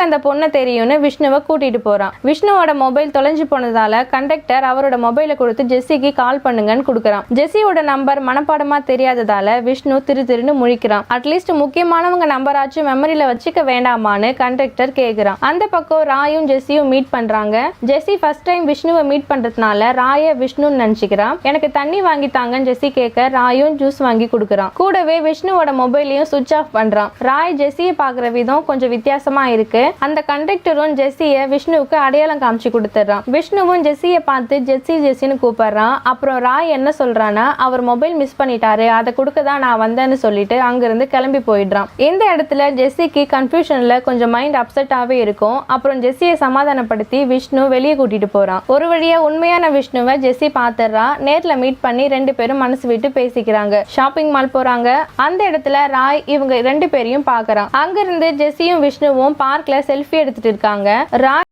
அந்த பொண்ணை தெரியும்னு விஷ்ணுவை கூட்டிட்டு போறான். விஷ்ணுவோட மொபைல் தொலைஞ்சு போனதால கண்டக்டர் அவரோட மொபைலை கொடுத்து ஜெஸ்ஸிக்கு கால் பண்ணுங்கன்னு கொடுக்குறான். ஜெஸ்ஸியோட நம்பர் மனப்பாடமா தெரியாததால விஷ்ணு திரு திருன்னு முழிக்கிறான். அட்லீஸ்ட் முக்கியமானவங்க நம்பராச்சும் மெமரியில வச்சுக்க வேண்டாமான்னு கண்டக்டர் கேக்குறான். அந்த பக்கம் ராயும் ஜெஸ்ஸியும் மீட் பண்றாங்க. ஜெஸ்ஸி ஃபர்ஸ்ட் டைம் விஷ்ணுவை மீட் பண்றதுனால ராய விஷ்ணுன்னு நினைச்சுக்கிறான். எனக்கு தண்ணி வாங்கி தாங்கன்னு ஜெஸ்ஸி கேட்க ராயும் ஜூஸ் வாங்கி கொடுக்குறான். கூடவே விஷ்ணுவோட மொபைலையும் சுவிட்ச் ஆஃப் பண்றான். ராய் ஜெஸ்ஸியை பார்க்குற விதம் கொஞ்சம் வித்தியாசமா இருக்கு. அந்த கண்டக்டரும் ஜெஸ்ஸியை விஷ்ணுவுக்கு அடையாளம் காமிச்சு கொடுத்துட்றான். விஷ்ணுவும் ஜெஸ்ஸியை பார்த்து ஜெஸ்ஸி ஜெஸ்ஸின்னு கூப்பிடுறான். அப்புறம் ராய் என்ன சொல்றான்னா அவர் மொபைல் மிஸ் பண்ணிட்டாரு. அதை கொடுக்க தான் நான் வந்தேன்னு சொல்லிட்டு அங்கிருந்து கிளம்பி போயிடுறான். இந்த இடத்துல ஜெஸ்ஸிக்கு கன்ஃபியூஷன்ல கொஞ்சம் மைண்ட் அப்செட்டாவே இருக்கும். அப்புறம் ஜெஸ்ஸியை சமாதானப்படுத்தி விஷ்ணு வெளியே கூட்டிட்டு போறான். ஒரு வழியா உண்மையான விஷ்ணுவை ஜெஸ்ஸி பாத்துறா நேர்ல மீட் பண்ணி ரெண்டு பேரும் மனசு விட்டு பேசிக்கிறாங்க. ஷாப்பிங் மால் போறாங்க. அந்த இடத்துல ராய் இவங்க ரெண்டு பேரையும் பார்க்கறான். அங்கிருந்து ஜெஸ்ஸியும் விஷ்ணுவும் பார்க்ல செல்ஃபி எடுத்துட்டு இருக்காங்க. ராஜ்